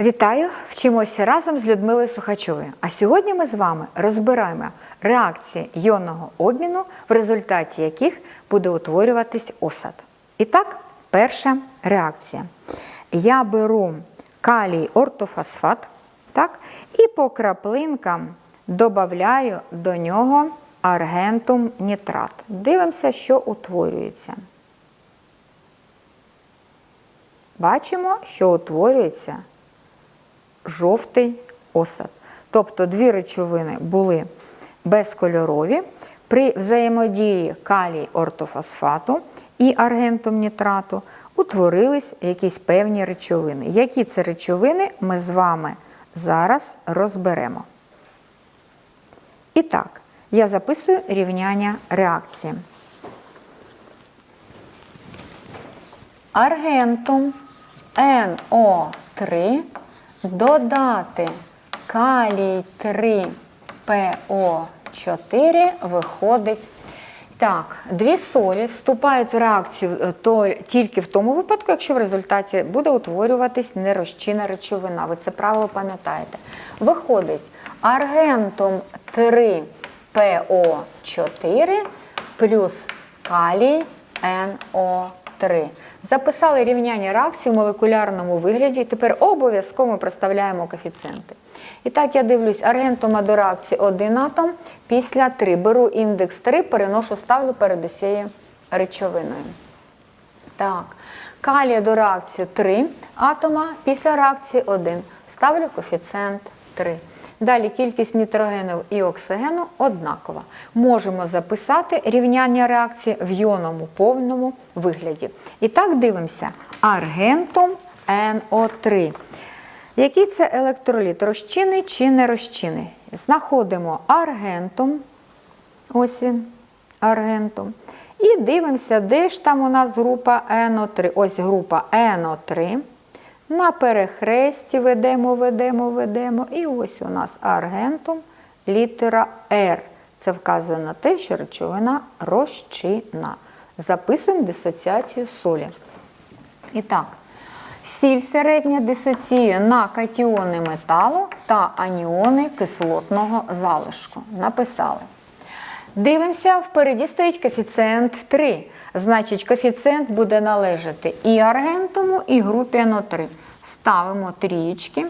Вітаю! Вчимося разом з Людмилою Сухачовою. А сьогодні ми з вами розбираємо реакції йонного обміну, в результаті яких буде утворюватись осад. І так, перша реакція. Я беру калій ортофосфат так, і по краплинкам додаю до нього аргентум нітрат. Дивимося, що утворюється. Бачимо, що утворюється жовтий осад. Тобто дві речовини були безкольорові. При взаємодії калій ортофосфату і аргентум нітрату утворились якісь певні речовини. Які це речовини, ми з вами зараз розберемо. І так, я записую рівняння реакції. Аргентум НО3 додати калій 3 ПО4 виходить. Так, дві солі вступають в реакцію е, то тільки в тому випадку, якщо в результаті буде утворюватись нерозчинна речовина. Ви це правило пам'ятаєте. Виходить аргентум 3 ПО4 плюс калій НО3. Записали рівняння реакції в молекулярному вигляді. Тепер обов'язково проставляємо коефіцієнти. І так, я дивлюсь, аргентума до реакції 1 атом після 3. Беру індекс 3, переношу, ставлю перед усією речовиною. Так, калія до реакції 3 атома після реакції 1. Ставлю коефіцієнт 3. Далі кількість нітрогену і оксигену однакова. Можемо записати рівняння реакції в йонному повному вигляді. І так дивимося: аргентум НО3. Який це електроліт? Розчинний чи не розчинний? Знаходимо аргентум. Ось він, аргентум. І дивимося, де ж там у нас група НО3. Ось група НО3. На перехресті ведемо, ведемо, ведемо. І ось у нас аргентум, літера R. Це вказує на те, що речовина розчинна. Записуємо дисоціацію солі. І так, сіль середня дисоціює на катіони металу та аніони кислотного залишку. Написали. Дивимося, впереді стоїть коефіцієнт 3. Значить, коефіцієнт буде належати і аргентуму, і групі НО3. Ставимо трієчки.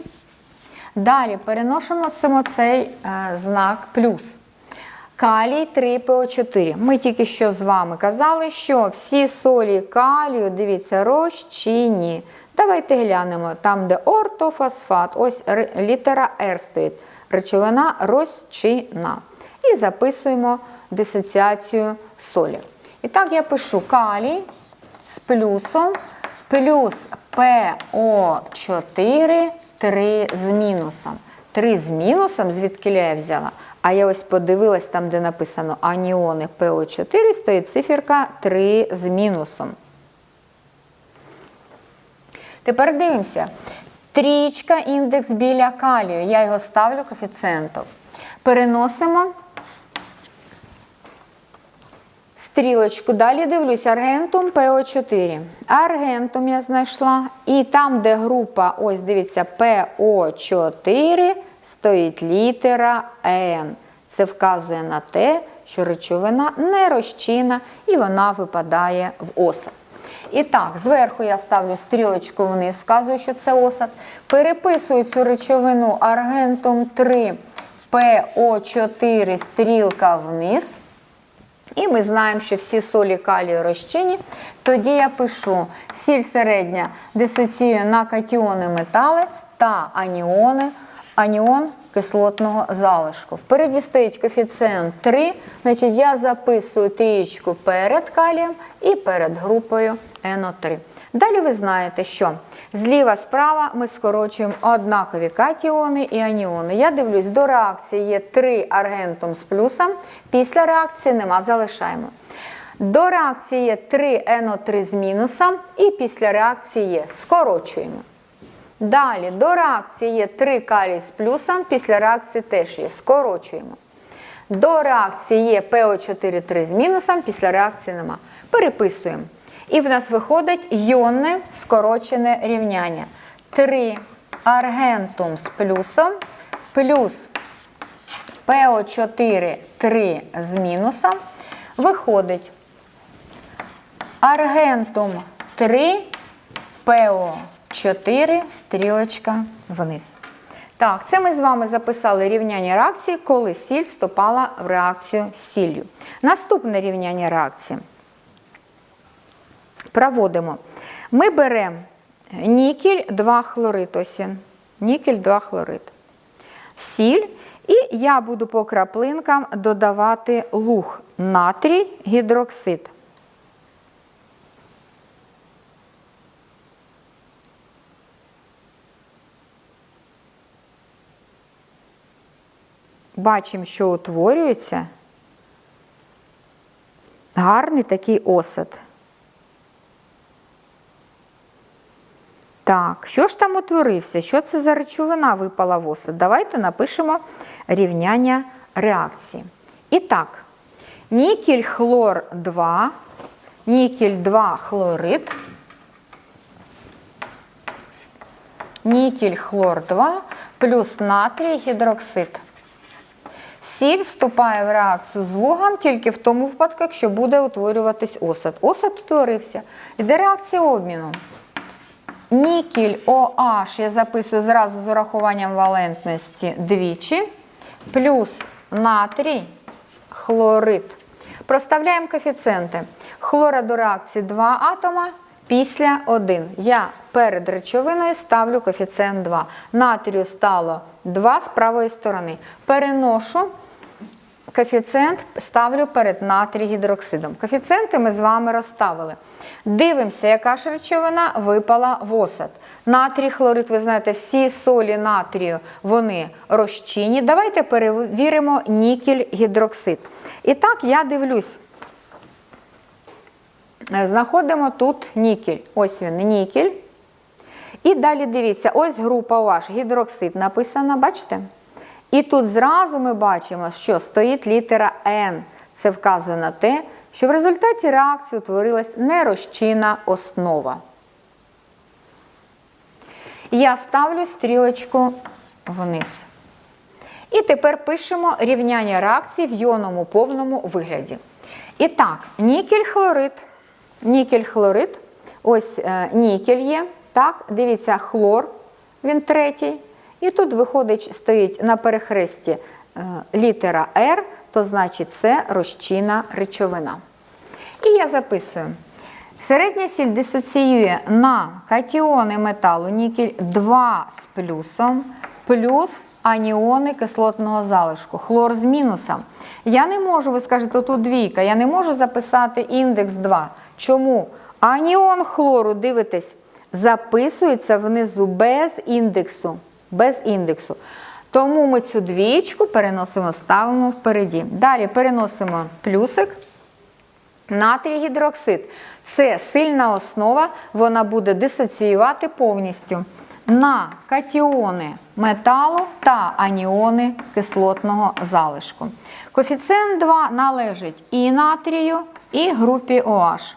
Далі переносимо цей е, знак плюс. Калій 3ПО4. Ми тільки що з вами казали, що всі солі калію, дивіться, розчинні. Давайте глянемо, там, де ортофосфат, ось літера R стоїть. Речовина розчинна. І записуємо дисоціацію солі. І так я пишу калій з плюсом, плюс ПО4, 3 з мінусом. 3 з мінусом, звідки я взяла? А я ось подивилась там, де написано аніони ПО4, стоїть циферка 3 з мінусом. Тепер дивимося. Трічка індекс біля калію. Я його ставлю коефіцієнтом. Переносимо стрілочку. Далі дивлюсь, аргентум ПО4. Аргентум я знайшла. І там, де група, ось дивіться, ПО4, стоїть літера Н. Це вказує на те, що речовина не розчинна і вона випадає в осад. І так, зверху я ставлю стрілочку вниз, вказую, що це осад. Переписую цю речовину аргентум 3 ПО4 стрілка вниз. І ми знаємо, що всі солі калію розчинні. Тоді я пишу сіль середня дисоціює на катіони метали та аніони, аніон кислотного залишку. Впереді стоїть коефіцієнт 3, значить я записую трієчку перед калієм і перед групою НО3. Далі ви знаєте, що зліва справа ми скорочуємо однакові катіони і аніони. Я дивлюсь, до реакції є 3 аргентум з плюсом, після реакції нема, залишаємо. До реакції є 3 НО3 з мінусом, і після реакції є скорочуємо. Далі до реакції є 3 калій з плюсом, після реакції теж є, скорочуємо. До реакції є ПО4 3 з мінусом, після реакції нема. Переписуємо. І в нас виходить йонне скорочене рівняння. 3 аргентум з плюсом плюс ПО4 3 з мінусом. Виходить аргентум 3, ПО4, стрілочка вниз. Так, це ми з вами записали рівняння реакції, коли сіль вступала в реакцію з сіллю. Наступне рівняння реакції. Проводимо. Ми беремо нікель 2 хлорид. Ось. Нікель 2 хлорид. Сіль. І я буду по краплинкам додавати луг натрій гідроксид. Бачимо, що утворюється гарний такий осад. Так, що ж там утворився? Що це за речовина випала в осад? Давайте напишемо рівняння реакції. І так, нікель хлор 2, нікель 2 хлорид, нікель хлор 2 плюс натрій гідроксид. Сіль вступає в реакцію з лугом тільки в тому випадку, якщо буде утворюватись осад. Осад утворився. Йде реакція обміну. Нікель OH я записую зразу з урахуванням валентності двічі, плюс натрій, хлорид. Проставляємо коефіцієнти. Хлора до реакції 2 атома після 1. Я перед речовиною ставлю коефіцієнт 2. Натрію стало 2 з правої сторони. Переношу коефіцієнт ставлю перед натрій гідроксидом. Коефіцієнти ми з вами розставили. Дивимося, яка ж речовина випала в осад. Натрій, хлорид, ви знаєте, всі солі натрію, вони розчинні. Давайте перевіримо нікель гідроксид. І так, я дивлюсь. Знаходимо тут нікель. Ось він, нікель. І далі дивіться, ось група ваш, гідроксид написана, бачите? І тут зразу ми бачимо, що стоїть літера N. Це вказує на те, що в результаті реакції утворилась нерозчинна основа. Я ставлю стрілочку вниз. І тепер пишемо рівняння реакції в йонному повному вигляді. І так, нікель хлорид. Нікель хлорид. Ось е, нікель є. Так, Дивіться, хлор, він третій. І тут виходить, стоїть на перехресті е, літера R, то значить це розчинна речовина. І я записую. Середня сіль дисоціює на катіони металу нікель 2 з плюсом, плюс аніони кислотного залишку, хлор з мінусом. Я не можу, ви скажете, тут двійка, я не можу записати індекс 2. Чому? Аніон хлору, дивитесь, записується внизу без індексу. Без індексу. Тому ми цю двічку переносимо, ставимо впереді. Далі переносимо плюсик. Натрій гідроксид. Це сильна основа, вона буде дисоціювати повністю на катіони металу та аніони кислотного залишку. Коефіцієнт 2 належить і натрію, і групі OH.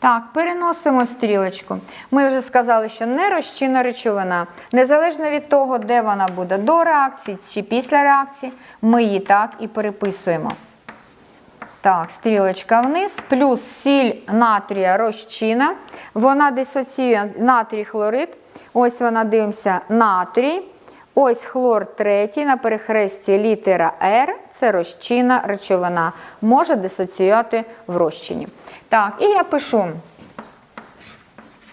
Так, переносимо стрілочку. Ми вже сказали, що нерозчинна речовина, незалежно від того, де вона буде до реакції чи після реакції, ми її так і переписуємо. Так, стрілочка вниз, плюс сіль натрія розчина. Вона дисоціює натрій хлорид. Ось вона дивимося натрій. Ось хлор третій на перехресті літера R, це розчинна речовина, може дисоціювати в розчині. Так, і я пишу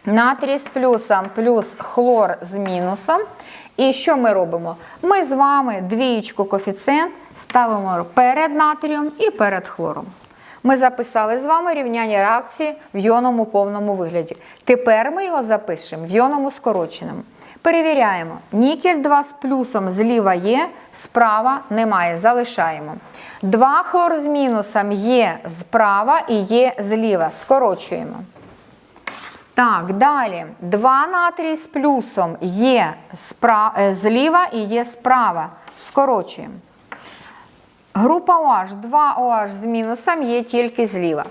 натрій з плюсом плюс хлор з мінусом. І що ми робимо? Ми з вами двієчку коефіцієнт ставимо перед натрієм і перед хлором. Ми записали з вами рівняння реакції в йонному повному вигляді. Тепер ми його запишемо в йонному скороченому. Перевіряємо. Нікель 2 з плюсом зліва є, справа немає. Залишаємо. 2 хлор з мінусом є справа і є зліва. Скорочуємо. Так, далі. 2 натрій з плюсом є спра... зліва і є справа. Скорочуємо. Група OH, 2 OH з мінусом є тільки зліва.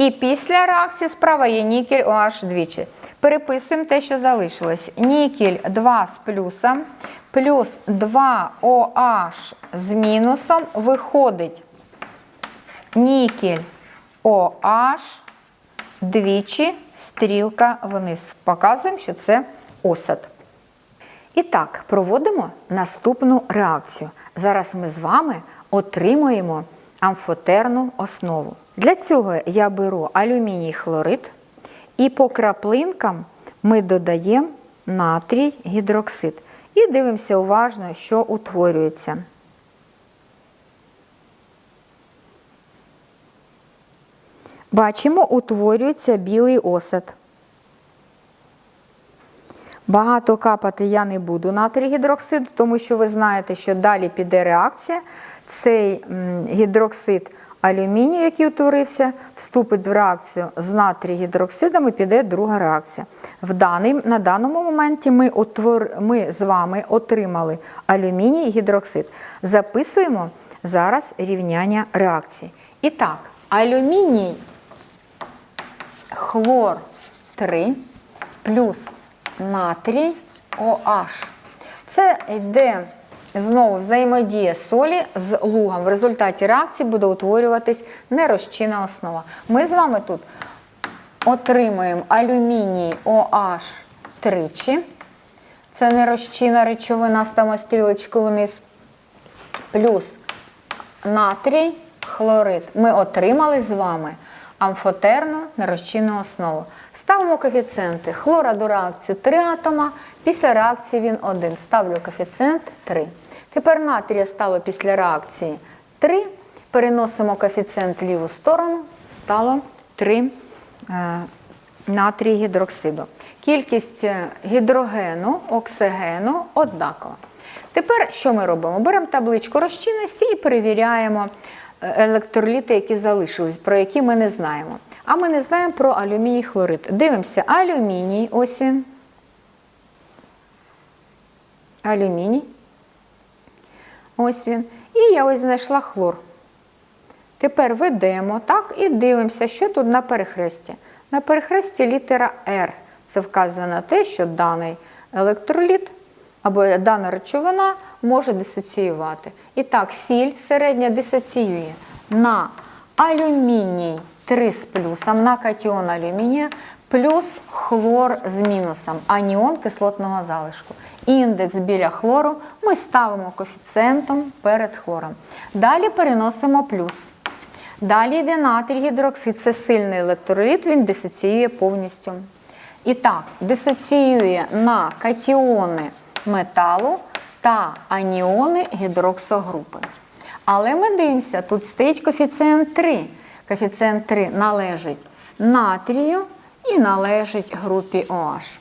І після реакції справа є нікель OH двічі. Переписуємо те, що залишилось. Нікель 2 з плюсом, плюс 2 OH з мінусом виходить нікель OH двічі стрілка вниз. Показуємо, що це осад. І так, проводимо наступну реакцію. Зараз ми з вами отримуємо амфотерну основу. Для цього я беру алюміній хлорид і по краплинкам ми додаємо натрій гідроксид. І дивимося уважно, що утворюється. Бачимо, утворюється білий осад. Багато капати я не буду натрій гідроксид, тому що ви знаєте, що далі піде реакція. Цей гідроксид алюмінію, який утворився, вступить в реакцію з натрій гідроксидом і піде друга реакція. В даний, на даному моменті ми, утвор, ми з вами отримали алюміній гідроксид. Записуємо зараз рівняння реакції. І так, алюміній хлор 3 плюс натрій OH. Це йде знову взаємодія солі з лугом. В результаті реакції буде утворюватись нерозчинна основа. Ми з вами тут отримуємо алюміній OH тричі. Це нерозчинна речовина, ставимо стрілочку вниз. Плюс натрій, хлорид. Ми отримали з вами амфотерну нерозчинну основу. Ставимо коефіцієнти. Хлора до реакції 3 атома, після реакції він 1. Ставлю коефіцієнт 3. Тепер натрія стало після реакції 3. Переносимо коефіцієнт в ліву сторону, стало 3 е, натрій гідроксиду. Кількість е, гідрогену, оксигену однакова. Тепер що ми робимо? Беремо табличку розчинності і перевіряємо електроліти, які залишились, про які ми не знаємо. А ми не знаємо про алюміній хлорид. Дивимося, алюміній, ось він. Алюміній. Ось він. І я ось знайшла хлор. Тепер ведемо так і дивимося, що тут на перехресті. На перехресті літера R. Це вказує на те, що даний електроліт або дана речовина може дисоціювати. І так, сіль середня дисоціює на алюміній 3 з плюсом, на катіон алюмінія, плюс хлор з мінусом, аніон кислотного залишку. Індекс біля хлору ми ставимо коефіцієнтом перед хлором. Далі переносимо плюс. Далі йде натрій гідроксид, це сильний електроліт, він дисоціює повністю. І так, дисоціює на катіони металу та аніони гідроксогрупи. Але ми дивимося, тут стоїть коефіцієнт 3. Коефіцієнт 3 належить натрію і належить групі OH.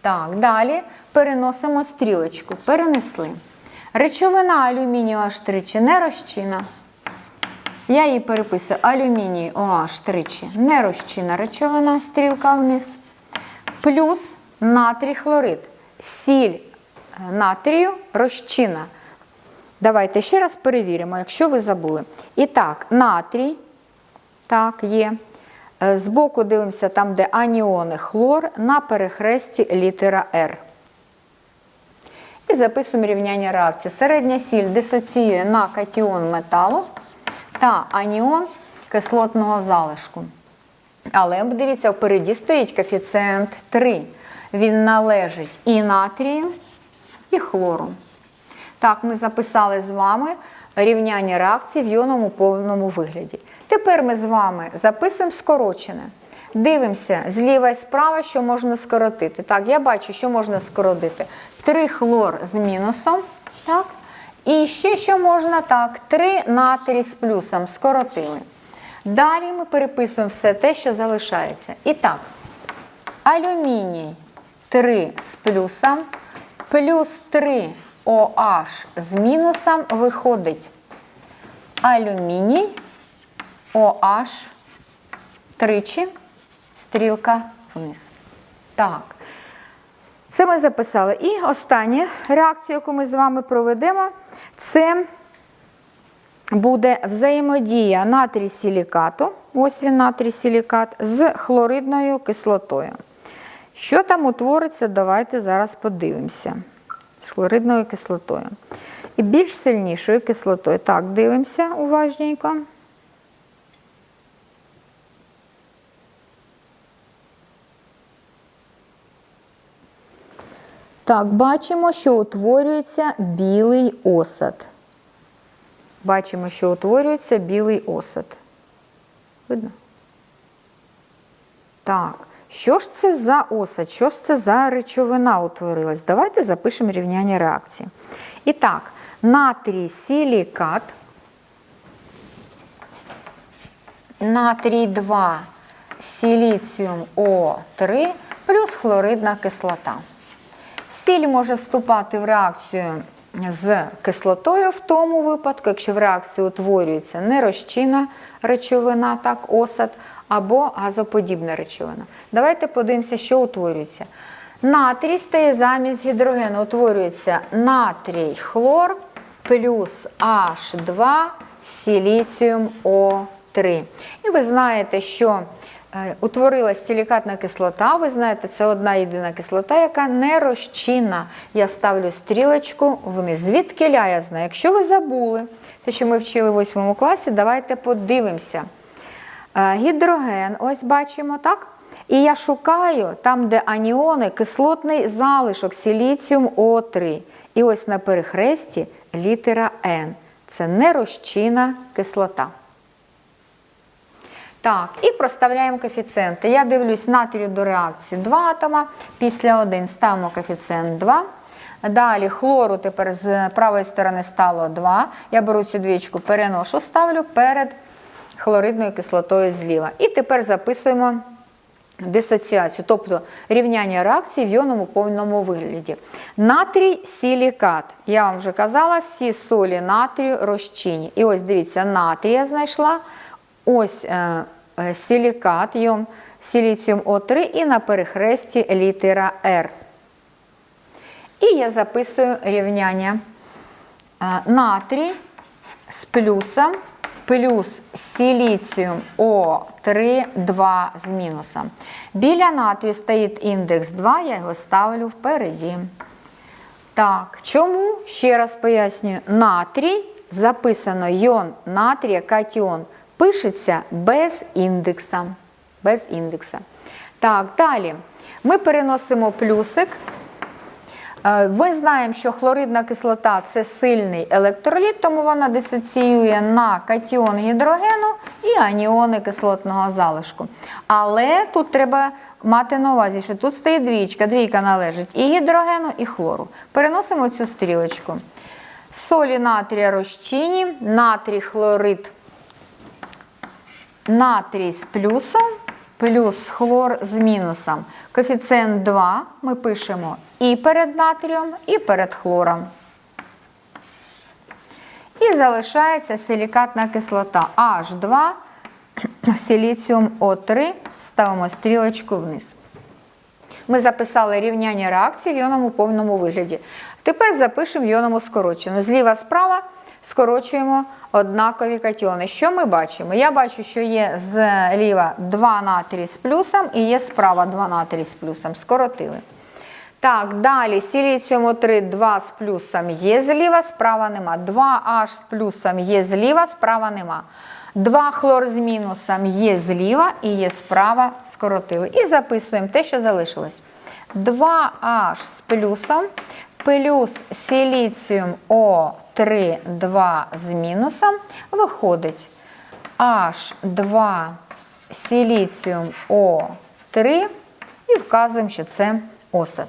Так, далі переносимо стрілочку. Перенесли. Речовина алюмінію OH тричі не розчина. Я її переписую алюміній OH тричі не розчина речовина, стрілка вниз. Плюс натрій хлорид. Сіль натрію розчина. Давайте ще раз перевіримо, якщо ви забули. І так, натрій, так, є. Е, Збоку дивимося там, де аніони хлор, на перехресті літера R. І записуємо рівняння реакції. Середня сіль дисоціює на катіон металу та аніон кислотного залишку. Але дивіться, впереді стоїть коефіцієнт 3. Він належить і натрію, і хлору. Так, ми записали з вами рівняння реакції в йонному повному вигляді. Тепер ми з вами записуємо скорочене. Дивимося зліва і справа, що можна скоротити. Так, я бачу, що можна скоротити. 3 хлор з мінусом. Так. І ще що можна так, 3 натрій з плюсом скоротили. Далі ми переписуємо все те, що залишається. І так, алюміній 3 з плюсом, плюс 3 OH з мінусом виходить алюміній, OH тричі, стрілка вниз. Так. Це ми записали. І остання реакція, яку ми з вами проведемо, це буде взаємодія натрій силікату, ось він натрій силікат, з хлоридною кислотою. Що там утвориться, давайте зараз подивимося. З хлоридною кислотою. І більш сильнішою кислотою. Так, дивимося уважненько. Так, бачимо, що утворюється білий осад. Бачимо, що утворюється білий осад. Видно? Так, що ж це за осад? Що ж це за речовина утворилась? Давайте запишемо рівняння реакції. І так, натрій силікат, натрій 2, силіціум О3 плюс хлоридна кислота. Сіль може вступати в реакцію з кислотою в тому випадку, якщо в реакції утворюється нерозчинна речовина, так, осад, або газоподібна речовина. Давайте подивимося, що утворюється. Натрій стає замість гідрогену, утворюється натрій хлор плюс H2 силіціум О3. І ви знаєте, що утворилась силікатна кислота. Ви знаєте, це одна єдина кислота, яка не розчинна. Я ставлю стрілочку вниз. Звідки я знаю? Якщо ви забули те, що ми вчили в 8 класі, давайте подивимося. Е, Гідроген, ось бачимо, так? І я шукаю там, де аніони, кислотний залишок силіціум О3. І ось на перехресті літера Н. Це нерозчинна кислота. Так, і проставляємо коефіцієнти. Я дивлюсь натрію до реакції 2 атома. Після 1 ставимо коефіцієнт 2. Далі хлору тепер з правої сторони стало 2. Я беру цю двічку, переношу, ставлю перед хлоридною кислотою зліва. І тепер записуємо дисоціацію, тобто рівняння реакції в йонному повному вигляді. Натрій силікат. Я вам вже казала, всі солі натрію розчинні. І ось дивіться, натрій я знайшла. Ось е, е, силікат, йом, силіціум О3 і на перехресті літера Р. І я записую рівняння е, натрій з плюсом плюс силіціум О3, 2 з мінусом. Біля натрію стоїть індекс 2, я його ставлю впереді. Так, чому? Ще раз пояснюю, натрій записано йон натрія катіон. Пишеться без індекса. Без індекса. Так, далі ми переносимо плюсик. Е, Ми знаємо, що хлоридна кислота це сильний електроліт, тому вона дисоціює на катіон гідрогену і аніони кислотного залишку. Але тут треба мати на увазі, що тут стоїть двічка. Двійка належить і гідрогену, і хлору. Переносимо цю стрілочку. Солі натрія розчинні, натрій хлорид натрій з плюсом, плюс хлор з мінусом. Коефіцієнт 2 ми пишемо і перед натрієм, і перед хлором. І залишається силікатна кислота H2, силіціум О3, ставимо стрілочку вниз. Ми записали рівняння реакції в йонному повному вигляді. Тепер запишемо в йонному скорочену. Зліва справа скорочуємо однакові катіони. Що ми бачимо? Я бачу, що є зліва 2 натрій з плюсом і є справа 2 натрій з плюсом. Скоротили. Так, далі силіціум О3 2 з плюсом є зліва, справа нема. 2H з плюсом є зліва, справа нема. 2 хлор з мінусом є зліва і є справа, скоротили. І записуємо те, що залишилось. 2H з плюсом плюс силіціум О3 2 з мінусом виходить H2 силіціум О3 і вказуємо, що це осад.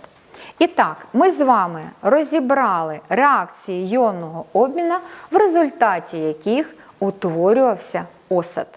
І так, ми з вами розібрали реакції йонного обміну, в результаті яких утворювався осад.